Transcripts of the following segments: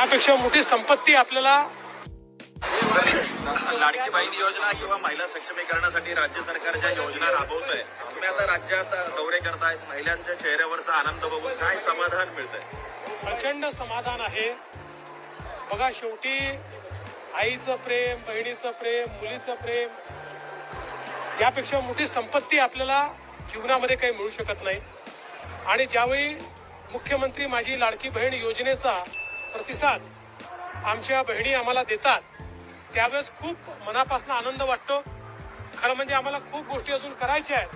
यापेक्षा मोठी संपत्ती आपल्याला लाडकी बहीण योजना किंवा महिला सक्षमीकरणासाठी राज्य सरकार ज्या योजना राबवत आहे तुम्ही आता राज्यात दौरे करतायत महिलांच्या चेहऱ्यावरचा आनंद बघून काय समाधान मिळतंय? प्रचंड समाधान आहे. बघा शेवटी आईचं प्रेम बहिणीचं प्रेम मुलीचं प्रेम यापेक्षा मोठी संपत्ती आपल्याला जीवनामध्ये काही मिळू शकत नाही. आणि ज्यावेळी मुख्यमंत्री माझी लाडकी बहीण योजनेचा प्रतिसाद आमच्या बहिणी आम्हाला देतात. त्यावेळेस खूप मनापासून आनंद वाटतो. खरं म्हणजे आम्हाला खूप गोष्टी अजून करायच्या आहेत.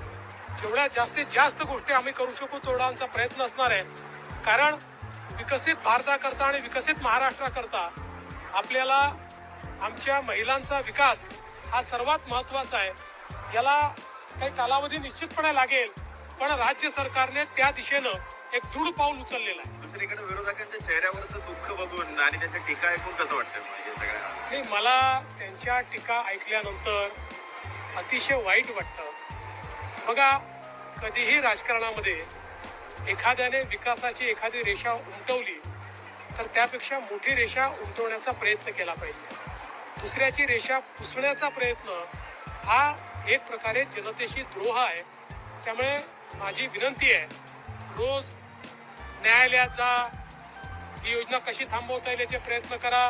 जेवढ्या जास्तीत जास्त गोष्टी आम्ही करू शकू तेवढा आमचा प्रयत्न असणार आहे. कारण विकसित भारताकरता आणि विकसित महाराष्ट्राकरता आपल्याला आमच्या महिलांचा विकास हा सर्वात महत्त्वाचा आहे. याला काही कालावधी निश्चितपणे लागेल पण राज्य सरकारने त्या दिशेनं एक दृढ पाऊल उचललेलं आहे. दुसरीकडे विरोधकांच्या चेहऱ्यावरचं दुःख बघून आणि त्याच्या टीका ऐकून कसं वाटतं नाही मला त्यांच्या टीका ऐकल्यानंतर अतिशय वाईट वाटतं. बघा कधीही राजकारणामध्ये एखाद्याने विकासाची एखादी रेषा उमटवली तर त्यापेक्षा मोठी रेषा उमटवण्याचा प्रयत्न केला पाहिजे. दुसऱ्याची रेषा पुसण्याचा प्रयत्न हा एक प्रकारे जनतेशी द्रोह आहे. त्यामुळे माझी विनंती आहे रोज न्यायालयात जा ही योजना कशी थांबवता येईल याचे प्रयत्न करा.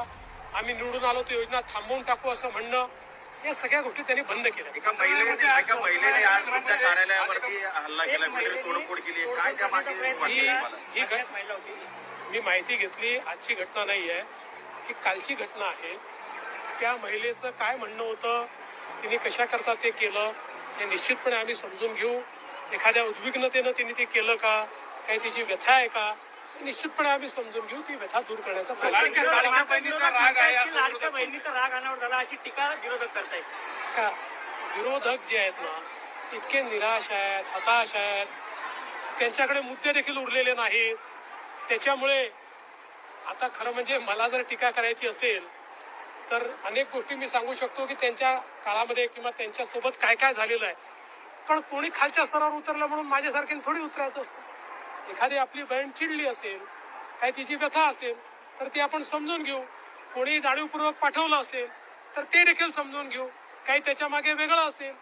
आम्ही निवडून आलो तर योजना थांबवून टाकू असं म्हणणं या सगळ्या गोष्टी त्यांनी बंद केल्या. एका महिलेने एका महिलेने आज तुमच्या कार्यालयावरती हल्ला केला तोडफोड केली. काय त्या मागे ही मी माहिती घेतली आजची घटना नाही आहे. ही कालची घटना आहे. त्या महिलेचं काय म्हणणं होतं तिने कशा करता ते केलं हे निश्चितपणे आम्ही समजून घेऊ. एखाद्या उद्विग्नतेनं तिने ते केलं का? काही तिची व्यथा आहे का? निश्चितपणे आम्ही समजून घेऊ ती व्यथा दूर करण्याचा प्रयत्न करू. लाडक्या बहिणीचा राग आहे असं लाडक्या बहिणीचा राग अनावर झाला अशी टीका विरोधक करतायत. का? विरोधक जे आहेत ना इतके निराश आहेत हताश आहेत. त्यांच्याकडे मुद्दे देखील उरलेले नाहीत. त्याच्यामुळे आता खरं म्हणजे मला जर टीका करायची असेल तर अनेक गोष्टी मी सांगू शकतो की त्यांच्या काळामध्ये किंवा त्यांच्यासोबत काय काय झालेलं आहे. पण कोणी खालच्या स्तरावर उतरलं म्हणून माझ्यासारखे थोडी उतरायचं असतं. एखादी आपली बहीण चिडली असेल काही तिची व्यथा असेल तर ती आपण समजून घेऊ. कोणी जाणीवपूर्वक पाठवलं असेल तर ते देखील समजून घेऊ. काही त्याच्यामागे वेगळं असेल